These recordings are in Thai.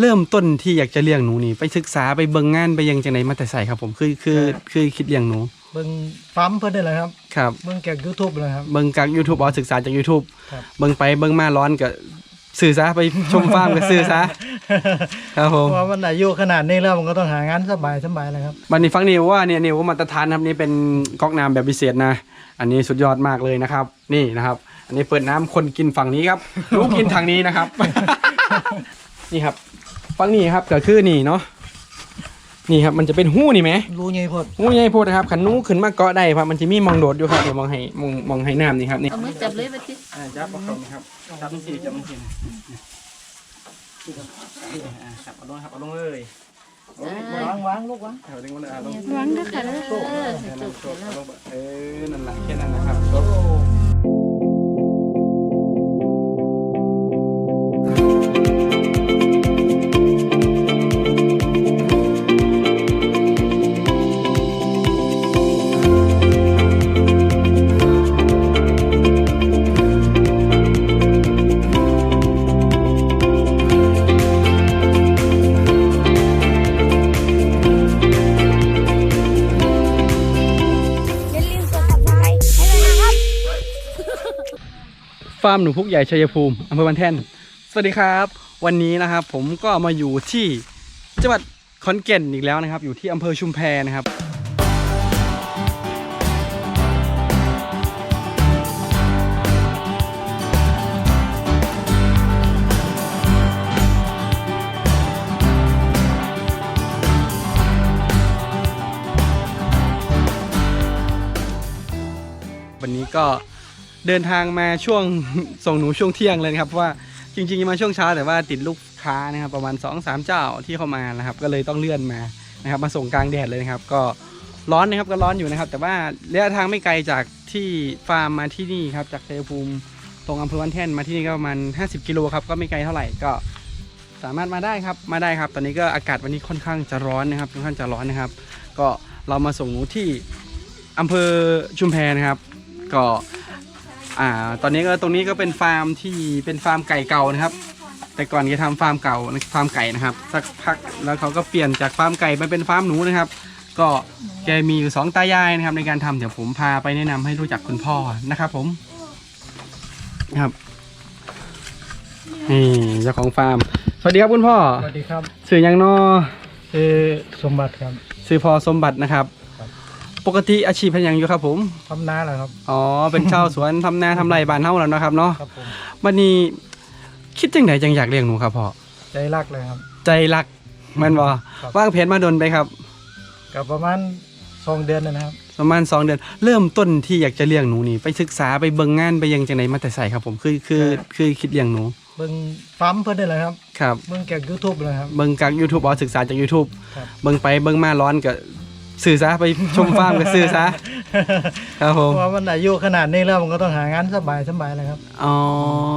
เริ่มต้นที่อยากจะเลี้ยงหนูนี่ไปศึกษาไปเบิ่งงานไปยังจังไดมาแต่ใส่ครับผมคือคือคือคิดเลี้ยงหนูเบิ่งปั๊มเพิ่นนี่แหละครับครับเบิ่งแกก YouTube เลยครับเบิ่งจาก YouTube อ๋อศึกษาจาก YouTube ครับเบิ่งไปเบิ่งมาร้อนก็ซื้อซะไปชมฟาร์มก็ซื้อซะครับผมเพราะว่ามันอายุขนาดนี้แล้วมันก็ต้องหางานสบายสบายเลยครับบันนี้ฟังนิวว่าเนี่ยนิวว่ามาตรฐานครับนี่เป็นก๊อกน้ำแบบพิเศษนะ อันนี้สุดยอดมากเลยนะครับ นี่นะครับ อันนี้เปิดน้ำคนกินฝั่งนี้ครับรู้กินทางนี้นะครับ นี่ครับฟังนี่ครับก็คือนี่เนาะนี่ครับมันจะเป็นหู้นี่ไหมรู้ไงพดหู้ใหญ่โพดนะครับขันหนูขึ้นมาเกาะได้ครับมันจะมีมองโดดอยู่ครับเดี๋ยวมองให้มองมองให้น้ำนี่ครับนี่เอามือจับเลยไปที่อ่าจับเอาเข้านี่ครับจับมันสิจับมันสินี่ครับนี่อ่าจับเอาลงครับเอาลงเลยวางวางลูกวางเอาดึงมันเลยอ่าลงวางด้วยค่ะเด้อเออให้นั่นจุกโชเดี๋ยวว์เราเออนั่นแหละแค่นั้นนะครับจบาร์มหนูพุกใหญ่ชัยภูมิอำเภอบันแท่น สวัสดีครับ วันนี้นะครับ ผมก็มาอยู่ที่จังหวัดขอนแก่นอีกแล้วนะครับ อยู่ที่อำเภอชุมแพนะครับ วันนี้ก็ เดินทางมาช่วง ส่งหนูช่วงเที่ยงเลยนะครับเพราะว่าจริงๆมาช่วงเช้าแต่ว่าติดลูกค้านะครับประมาณ2อสามเจ้าที่เข้ามานะครับก็เลยต้องเลื่อนมานะครับมาส่งกลางแดดเลยนะครับ ก็ร้อนนะครับก็ร้อนอยู่นะครับ แต่ว่าระยะทางไม่ไกลจากที่ฟาร์มมาที่นี่ครับจากชัยภูมิตรงอำเภอวันแท่นมาที่นี่ก็ประมาณ 50 กิโลครับก็ไม่ไกลเท่าไหร่ก็สามารถมาได้ครับมาได้ครับ ตอนนี้ก็อากาศวันนี้ค่อนข้างจะร้อนนะครับค่อนข้างจะร้อนนะครับ ก็เรามาส่งหนูที่อำเภอชุมแพนะครับ ก็ อ่า ตอนนี้ก็ตรงนี้ก็เป็นฟาร์มที่เป็นฟาร์มไก่เก่านะครับ แต่ก่อนแกทำฟาร์มเก่าฟาร์มไก่นะครับ สักพักแล้วเขาก็เปลี่ยนจากฟาร์มไก่มาเป็นฟาร์มหนูนะครับ ก็แกมีอยู่สองตายายนะครับ ในการทำเดี๋ยวผมพาไปแนะนำให้รู้จักคุณพ่อนะครับ ผมครับนี่เจ้าของฟาร์ม สวัสดีครับคุณพ่อสวัสดีครับสื่อยังนอคือสมบัติครับ สื่อพอสมบัตินะครับครับ ปกติอาชีพเป็นหยังอยู่ครับผมทำนาแหละครับ อ๋อเป็นชาวสวน ทำนาทำไรบ้านเฮาแล้วเนาะครับเนาะครับผมวันนี้คิดจังไหนจังอยากเลี้ยงหนูครับพ่อใจรักเลยครับ ใจรักแมันบ่ครับ ว่างเพนมาดนไปครับ กับประมาณสองเดือนนะครับ ประมาณ 2 เดือน เริ่มต้นที่อยากจะเลี้ยงหนูนี่ไปศึกษาไปเบิ่งงานไปยังจังไหนมาแต่ใส่ครับผมคือคือคือคิดเลี้ยงหนูเบิ่งปั๊มเพิ่นนี่แหละครับครับ เบิ่งแกก YouTube เลยครับ เบิ่งจาก YouTube อ๋อศึกษาจาก YouTube ครับ เบิ่งไปเบิ่งมาร้อนก็ ซื้อซะไปชมฟาร์มก็ซื้อซะครับผเพมราะว่ามันอายุขนาดนี้แล้วมันก็ต้องหางานสบายสบายเลยครับอ๋อ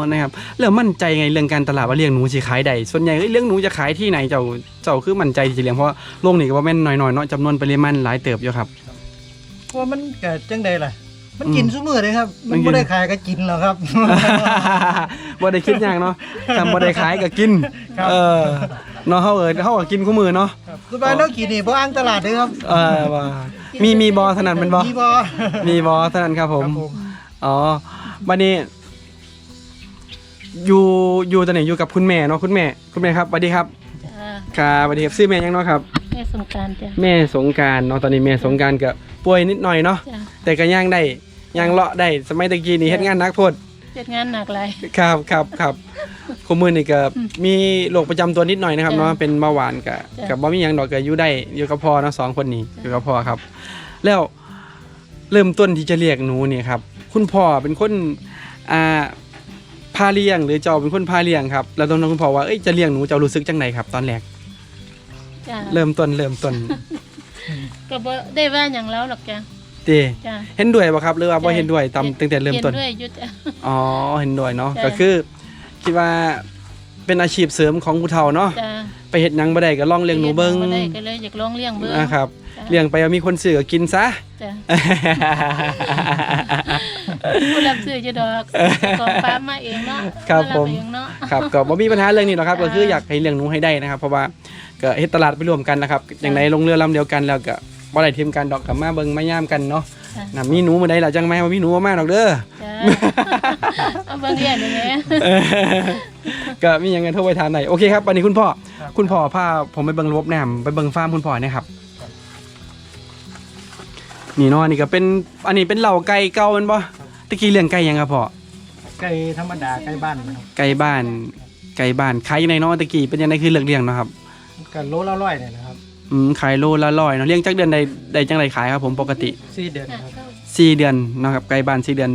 นะครับแล้วมั่นใจไงเรื่องการตลาดว่าเลี้ยงหนูสิขายใดส่วนใหญ่เอ้ยเลี้ยงหนูจะขายที่ไหนเจ้าเจ้าคือมั่นใจที่จะเลี้ยงเพราะว่าโรงนี่ก็บ่แม่นน้อยๆเนาะจำนวนปริมาณหลายเติบอยู่ครับเพราะว่ามันเกิดจังใดล่ะมันอืมกินซุมื้อเลยครับ มัมันนกินบ่ได้ขายก็กินแล้วครับบ่ได้คิดอย่างเนาะทำบ่ได้ขายก็กินครับเออ เนาะเฮาเออเฮาก็กินคู่มือเนาะครับคือบ้านเรากินนี่บ่อ้างตลาดเด้อครับเออว่ามีมีบอถนัดแมันบ่มีบ่มีบอถนัดครับผมครับผมอ๋อบัดนี้อยู่อยู่ตอนไหนอยู่กับคุณแม่เนาะคุณแม่คุณแม่ครับสวัสดีครับจ้าครับสวัสดีครับชื่อแม่ยังเนาะครับแม่สงกรารจ้ะแม่สงกรารเนาะตอนนี้แม่สงกรารก็ป่วยนิดหน่อยเนาะจ้ะแต่ก็ย่างได้ย่างเลาะได้สมัยตะกี้นี่เฮ็ดงานหนักโพดเฮ็ดงานหนักหลายครับครับครับ คุมือนี่ก็มีโรคประจำตัวนิดหน่อยนะครับจ้ะเนาะเป็นเบาหวานกับจ้ะ กับบ่มีหยังดอกก็อยู่ได้อยู่กับพ่อเนาะสองคนนี้อยู่กับพ่อครับ แล้วเริ่มต้นที่จะเรียกหนูเนี่ยครับ คุณพ่อเป็นคนอ่าพาเลี้ยงหรือเจ้าเป็นคนพาเลี้ยงครับแล้วตอนนั้นคุณพ่อว่าเอ้ยจะเลี้ยงหนูเจ้ารู้สึกจังไดครับ ตอนแรกจ้ะเริ่มต้นเริ่มต้นก็บ่ได้ว่าหยังแล้วหรอกจ้ะเต้จ้ะ เห็นด้วยป่ะครับหรือว่าบ่เห็นด้วยตามตั้งแต่เริ่มต้นเห็นด้วยอยุจ้ะอ๋อเห็นด้วยเนาะจ้ะก็คือ คิดว่าเป็นอาชีพเสริมของผู้เฒ่าเนาะจ้ะไปเฮ็ดหยังบ่ได้ก็ลองเลี้ยงหนูเบิ่งบ่ได้ก็เลยอยากลองเลี้ยงเบิ่งนะครับจ้ะเลี้ยงไปเอามีคนซื้อก็กินซะ จ้ะผู้รับซื้อจะดอกของฟาร์มมาเองเนาะครับผมาเองเนาะ ครับก็บ่มีปัญหาเรื่องนี้หรอกครับค่ะก็คืออยากให้เลี้ยงหนูให้ได้นะครับ เพราะว่าก็เฮ็ดตลาดไปรวมกันนะครับอย่างไรลงเรือลำเดียวกันแล้วก็บ่ได้ทีมกันดอกกับมาเบิ่งมาย่ามกันเนาะจ้ะ น่ะมีหนูมื้อใดล่ะจังแม่ว่ามีหนูบ่มาดอกเด้อจ้ะเอาเบิ่งเรียนได้ไหมเออก็มีหยังกันโทรไปถามหน่อยโอเคครับวันนี้คุณพ่อครับคุณพ่อพาผมไปเบิ่งระบบน้ำไปเบิ่งฟาร์มคุณพ่อนะครับ นี่เนาะอันนี่ก็เป็นอันนี้เป็นเหล่าไก่เก่าแมันบ่ตะกี้เลี้ยงไก่หยังครับพ่อ ไก่ธรรมดาไก่บ้านนะครับไก่บ้านไก่บ้านขายอยู่ในเนาะตะกี้เป็นยังไงคือเลือกเลี้ยงเนาะครับกันโลละร้อยเนี่ยนะครับ อืมขายโลละร้อยเนาะเลี้ยงจักเดือนใดใดจังไดขายครับผมปกติสี่เดือนครับ4เดือนเนาะครับไก่บ้าน4เดือน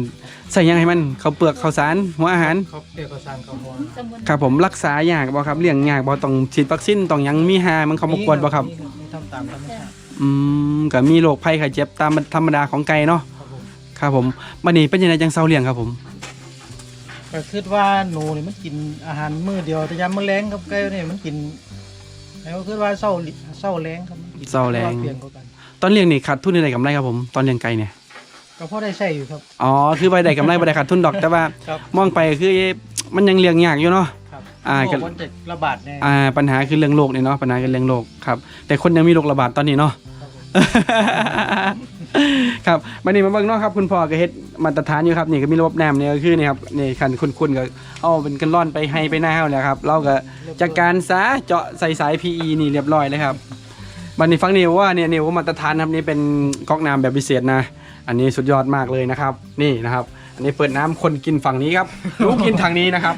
ใส่หยังให้มันข้าวเปลือกข้าวสารหัวอาหารเขาเรียกเขาสร้างเขาพรตำบลครับผมรักษายากบ่ครับเลี้ยงยากบ่ต้องฉีดวัคซีนต้องหยังมีหามันเขาบ่กวนบ่ครับมีมีทำตามธรรมชาติอืมก็มีโรคภัยไข้เจ็บตามธรรมดาของไก่เนาะครับผมครับผมบัดนี้เป็นยังไงจังเซาเลี้ยงครับผม ก็คิดว่าหนูนี่มันกินอาหารมื้อเดียวแต่ยามมื้อแลงครับไก่นี่มันกินแล้วก็คิดว่าเศร้าลิเศร้าแรงครับมันกินเศร้าแรงพะว่เปลี่ยนกว่ากันตอนเลี้ยงนี่ขาดทุนในกำไรครับผมตอนเลี้ยงไก่เนี่ยก็พอได้ใช้อยู่ครับ อ๋อคือไปได้กำไรบ่ได้ขาดทุนดอกแต่ว่า ครับ มองไปคือมันยังเลี้ยงยากอยู่เนาะ ครับอ่าโรคมันจะระบาดแน่อ่าปัญหาคือเรื่องโรคเนี่ยเนาะปัญหาคือเรื่องโรคครับ แต่คนยังมีโรคระบาดตอนนี้เนาะ ครับผม ครับวันนี้มาเบิ่งเนาะครับคุณพ่อก็เฮ็ดมาตรฐานอยู่ครับนี่ก็มีระบบน้ำเนี่ยก็คือนี่ครับนี่คันคุณๆก็เอาเป็นกันร่อนไปให้ไปหน้าเฮาแล้วครับเราก็จัดการซะเจาะใส่สาย PE นี่เรียบร้อยเลยครับวันนี้ฟังนิวว่าเนี่ยนิวว่ามาตรฐานครับนี่เป็นก๊อกน้ำแบบพิเศษนะ อันนี้สุดยอดมากเลยนะครับ นี่นะครับอันนี้เปิดน้ำคนกินฝั่งนี้ครับรู้กินทางนี้นะครับ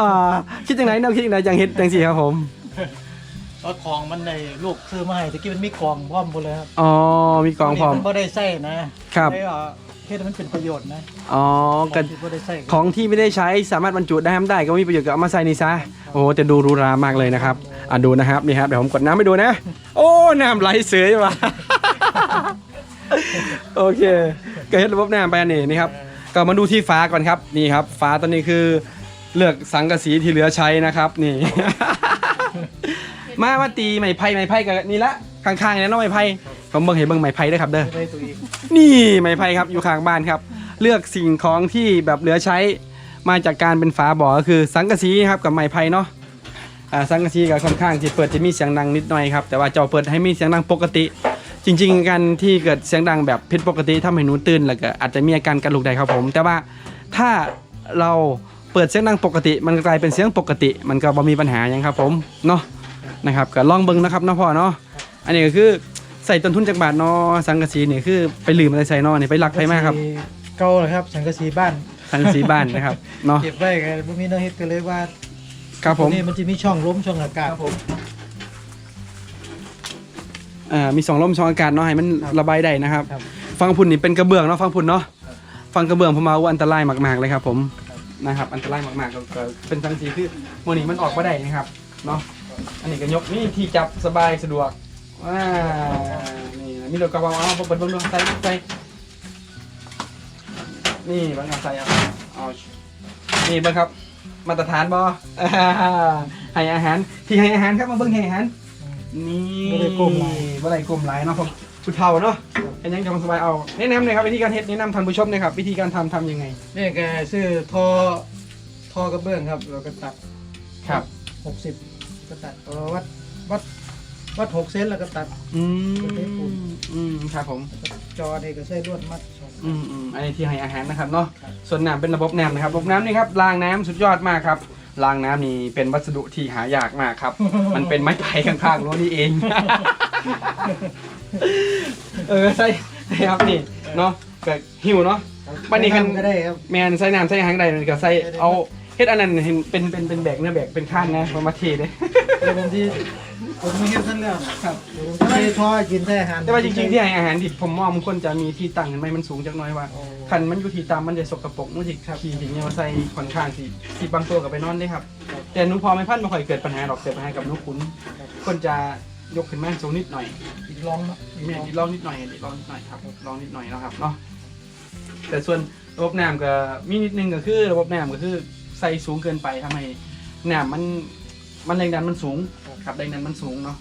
อ่าคิดยังไงแนวคิดยังไงจังเฮ็ดจังสี่ครับผม รถของมันในลูกซื้อมาให้ตะกี้มันมีกล่องพร้อมหมดเลยครับอ๋อมีกองพร้อมนบ่ได้ใส่นะครับ ได้เอ่อเฮ็ดให้มันเป็นประโยชน์นะอ๋อขกัอนงที่บ่ได้ใส่ของที่ไม่ได้ใช้สามารถบรรจุได้ทำได้ก็มีประโยชน์ก็เอามาใส่นี่ซะโอ้จะดูหรูหรามากเลยนะครับอะดูนะครับนี่ครับเดี๋ยวผมกดน้ำให้ดูนะ โอ้น้ำไหลเสยว่ะ โอเคก็เฮ็ดระบบน้ำไปอันนี้นี่ครับก็มาดูที่ฟ้าก่อนครับนี่ครับ ฟ้าตอนนี้คือเลือกสังกะสีที่เหลือใช้นะครับนี่ มามาตีไม้ไผ่ไม้ไผ่กันนี่ละข้างๆเนี่ยเน้องไม้ไผ่ผมเบิ่งให้เบิ่งไม้ไผ่ด้วยครับเด้อไม่ได้ตัวเองนี่ไม้ไผ่ครับอยู่ข้างบ้านครับ เลือกสิ่งของที่แบบเหลือใช้มาจากการเป็นฝาบ่อก็คือสังกะสีครับกับไม้ไผ่เนาะอ่าสังกะสีก็ค่อนข้างที่เปิดจะมีเสียงดังนิดหน่อยครับแต่ว่าเจ้าเปิดให้มีเสียงดังปกติ จริง ๆ การที่เกิดเสียงดังแบบผิดปกติทำให้หนูตื่นแล้วก็อาจจะมีอาการกระลุกได้ครับผม แต่ว่าถ้าเราเปิดเสียงดังปกติ มันกลายเป็นเสียงปกติ มันก็บ่มีปัญหาหยังครับผมเนาะ นะครับก็ลองเบิ่งนะครับเนาะพ่อเนาะอันนี้ก็คือใส่ต้นทุนจากบาทเนาะสังกะสีนี่คือไปลืมอะไรใส่เนาะนี่ไปลักไปมากครับ เก่าเลยครับสังกะสีบ้านสังกะสีบ้านนะครับเนาะเก็บไว้กันบ่มีแนวเฮ็ดก็เลยว่าครับผมตัวนี้มันจะมีช่องลมช่องอากาศอ่ามีสองลมสองอากาศเนาะให้มันครับระบายได้นะครับ ครับ ฟังพุ่นนี่เป็นกระเบื้องเนาะฟังพุ่นเนาะฟังกระเบื้องผมมาว่าอันตรายมากๆเลยครับผมนะครับ อันตรายมากๆก็ก็เป็นสังสีคือโมนี่มันออกมาได้นะครับเนาะ อันนี้ก็ยกนี่ที่จับสบายสะดวกว้านี่มีรถกระบะเอาเปิดเบิ้งดูใส่ใส่นี่เบังเอาใส่เอาเอานี่เบิ้งครับ มาตรฐานบอให้อาหารที่ให้อาหารครับมาเบิ้งให้อาหารนี่บ่ได้ก้มหลายบ่ได้ก้มหลายเนาะผมผู้เฒ่าเนาะเป็นยังจะสบายเอาแนะนำหน่อยครับวิธีการเฮ็ดแนะนำท่านผู้ชมหน่อยครับวิธีการทำทำยังไงนี่แกซื้อท่อท่อกระเบื้องครับแล้วก็ตัดครับ60ก็ ตัดเอาวัดวัดวัด6เซนแล้วก็ตัด อืมประเภทปูนอืมครับผม จอนี่ก็ใช้ลวดมัดสอง อืมอืมอันนี้ที่ให้อาหารนะครับเนาะครับ ส่วนน้ำเป็นระบบน้ำนะครับ ระบบน้ำนี่ครับรางน้ำสุดยอดมากครับรางน้ำนี่เป็นวัสดุที่หายากมากครับ มันเป็นไม้ไผ่ข้างๆรั้วนี่เอง เออใช่ใช่ครับนี่เนาะก็หิวเนาะ วันนี้คัน ก็ได้ครับ แมนใส่น้ำใส่หางใดมันก็ใส่เอาเฮ็ดอันนั้นเห็นเป็นเป็นเป็นแบกเนื้อแบกเป็นข้านนะประมาเทเลยเดี๋ยวผมที่ผมไม่เห็นท่านแล้วครับเดี๋ยวผมจะให้ท่อกินใส่อาหารแต่ว่าจริงๆที่ให้อาหารที่ผมมองมันควรจะมีที่ตั้งเห็นไหมมันสูงจักหน้อยว่าโอ้คันมันอยู่ที่ตามมันจะสกปรกมันสิขี่ถึงเนี่ยมาใส่ค่อนข้างสิสิบางตัวกับไปนอนได้ครับ แต่หนูพอไม่พันไม่ค่อยเกิดปัญหาหรอกเกิดปัญหากับหนูขุนคนจะยกขึ้นมาสูงนิดหน่อยอีกลองเนาะอีกแม่ลองดีลองนิดหน่อยดีลองนิดหน่อยครับลองนิดหน่อยเนาะครับเนาะแต่ส่วนระบบน้ำก็มีนิดนึงก็คือระบบน้ำก็คือ ใส่สูงเกินไปทำให้น้ำมันมันแรงดันมันสูงครับแรงดันมันสูงเนาะ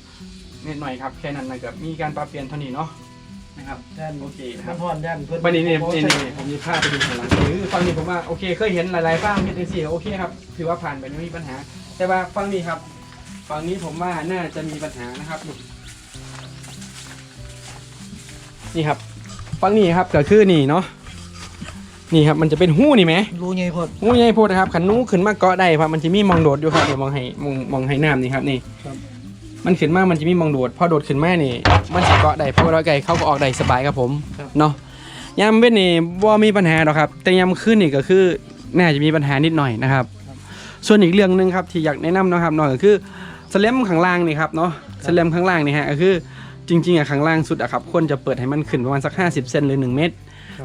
นิดหน่อยครับแค่นั้นนะครับมีการปรับเปลี่ยนเท่านี้เนาะนะครับย่านโอเคนะคครัรับบพอนย่านเพิ่นวันนี้นี่โอ้นี่ใช่นี่ผมมีภาพไปดูข้างหลังหรือฟังนี้ผมว่าโอเคเคยเห็นหลายๆฟังที่เป็นสี่โอเคครับถือว่าผ่านไปไม่มีปัญหา แต่ว่าฟังนี้ครับฟังนี้ผมว่าน่าจะมีปัญหานะครับนี่นี่ครับฟังนี้ครับก็คือนี่เนาะ นี่ครับมันจะเป็นหู้นี่ไหมรู้ไงพอดหู้ใหญ่โพดนะครับขันหนู้ขึ้นมาเกาะได้ครับมันจะมีมองโดดอยู่ครับเดี๋ยวมองให้มองมองให้น้ำนี่ครับนี่ครับมันขึ้นมามันจะมีมองโดดพอโดดขึ้นมานี่ มันสิเกาะได้เพราะว่าเราไก่เขาก็ออกได้สบายครับผมครับเนาะยามเว้นนี่ว่ามีปัญหาหรอกครับ แต่ยามขึ้นนี่ก็คือน่าจะมีปัญหานิดหน่อยนะครับ ส่วนอีกเรื่องหนึงครับที่อยากแนะนำเนาะครับเนาะก็คือสแลมข้างล่างนี่ครับเนาะสแลมข้างล่างนี่ฮะก็คือจริงๆอะข้างล่างสุดอะครับควรจะเปิดให้มันขึ้นประมาณสัก 50 เซนหรือ 1 เมตร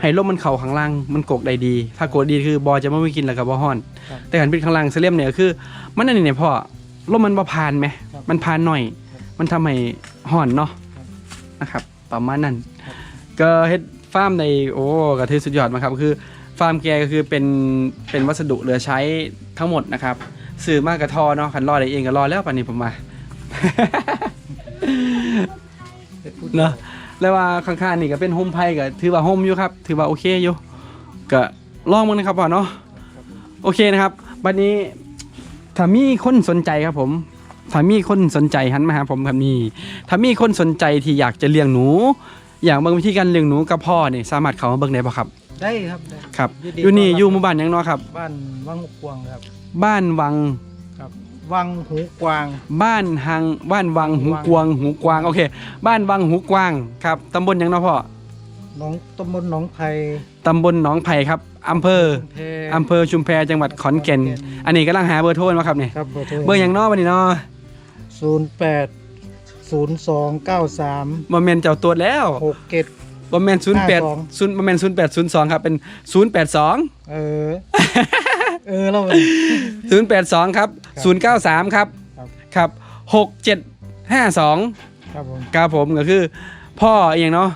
ให้ลมมันเข่าข้างล่างมันกกได้ดี ถ้ากกดีคือบอจะไม่มีกินแล้วก็บ่ฮ้อน ครับแต่หันเป็นข้างล่างสแลมเนี่ยก็คือ มันอันนี้เนี่ยพ่อลมมันบ่ผ่านไหมครับมันผ่านหน่อย ครับมันทำให้ห่อนเนาะครับนะครับ ประมาณนั้น ครับ ก็เฮ็ดฟาร์มในโอ้กระทือสุดยอดมากครับคือฟาร์มแกก็คือเป็นเป็นวัสดุเหลือใช้ทั้งหมดนะครับสื่อมากกระทอเนาะขันรอได้เองก็รอแล้วป่านนี้ผมมา เป็นผู้เนอะ แล้วว่าข้างๆนี่ก็เป็นโฮมไพ่ก็ถือว่าโฮมอยู่ครับ ถือว่าโอเคอยู่ก็ลองมึงนะครับพ่อเนาะโอเคนะครับบัดนี้ถ้ามีคนสนใจครับผมถ้ามีคนสนใจหันมาหาผมครับนี่ถ้ามีคนสนใจที่อยากจะเลี้ยงหนู อยากเบิ่งวิธีการเลี้ยงหนูกับพ่อนี่สามารถเข้ามาเบิ่งได้ป่ะครับ ได้ครับได้ครับยินดีอยู่นี่ต้อนรับอยู่หมู่บ้านหยังเนาะครับ บ้านวังหูกวางครับ บ้านวังครับ วังหูกวาง บ้านหังบ้านวังหูกวางหูกวางโอเค บ้านวังหูกวางครับตำบลหยังเนาะพ่อหน้องตำบลหนองไผ่ตำบลหนองไผ่ครับอำเภอแพอำเภอชุมแพจังหวัดขอนแก่น อันนี้กำลังหาเบอร์โทรมาครับเนี่ยครับเบอร์โทรเบอร์หยังเนอวันนี้เนาะศูนย์แปดศูนย์สองเก้าสามบอมเมนเจ้าตัวแล้วหกเจ็ดบอมเมนศูนย์แปดศูนย์บอมเมนศูนย์แปดศูนย์สองครับเป็นศูนย์แปดสอง เออ เออเรา ศูนย์แปดสองครับศูนย์เก้าสามครับครับ ครับหกเจ็ดห้าสองครับผมครับผมก็คือ พ่ออหย่างเนาะ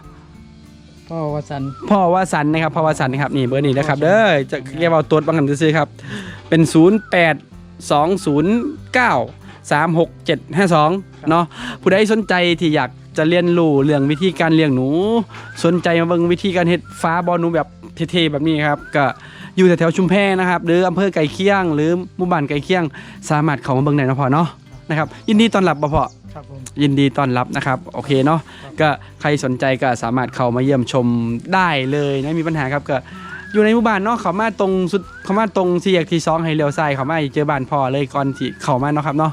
พ่อวสันต์พ่อวสันต์นะครับพ่อวสันต์นะครับนี่เบอร์นี้นะครับเด้อจะเรียกว่าตัวบังคับซื้อๆครับ เป็นศูนย์แปดสองศูนย์เก้าสามหกเจ็ดห้าสองเนาะผู้ใดสนใจที่อยากจะเรียนรู้เรื่องวิธีการเลี้ยงหนู สนใจมาเบิ่งวิธีการเฮ็ดฟ้าบอลหนูแบบเท่ๆแบบนี้ครับก็ อยู่แถวๆชุมแพนะครับหรืออำเภอไก่เคียง หรือหมู่บ้านไก่เคียง สามารถเข้ามาเบิ่งได้เนาะพ่อเนาะนะครับยินดีต้อนรับบ่พ่อครับผมยินดีต้อนรับนะครับโอเคเนาะก็ใครสนใจก็สามารถเข้ามาเยี่ยมชมได้เลยไม่มีปัญหาครับก็อยู่ในหมู่บ้านเนาะเขามาตรงสุดเขามาตรงสี่แยกที่สองให้เลี้ยวซ้ายเขามาเจอบ้านพ่อเลยก่อนที่เข้ามาเนาะครับเนาะ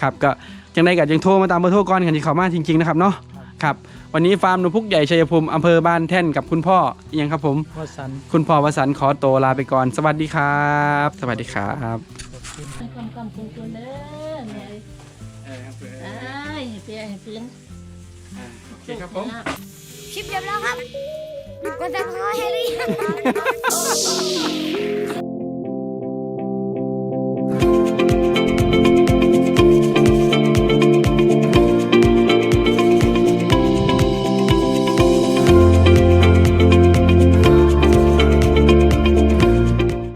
ครับก็จังไดก็ยังโทรมาตามเบอร์โทรก่อนกันที่เข้ามาจริงๆนะครับเนาะครับ วันนี้ฟาร์มหนูพุกใหญ่ชัยภูมิอำเภอบ้านแท่นกับคุณพ่อเอียงครับผมวสันต์คุณพ่อวสันต์ขอตัวลาไปก่อน สวัสดีครับ สวัสดีครับให้ความกำคุณตัวเด้อแม่เอ้ยให้เปียให้พื้นโอเคครับผม คลิปจบแล้วครับกดซับสไครต์ให้หรือยัง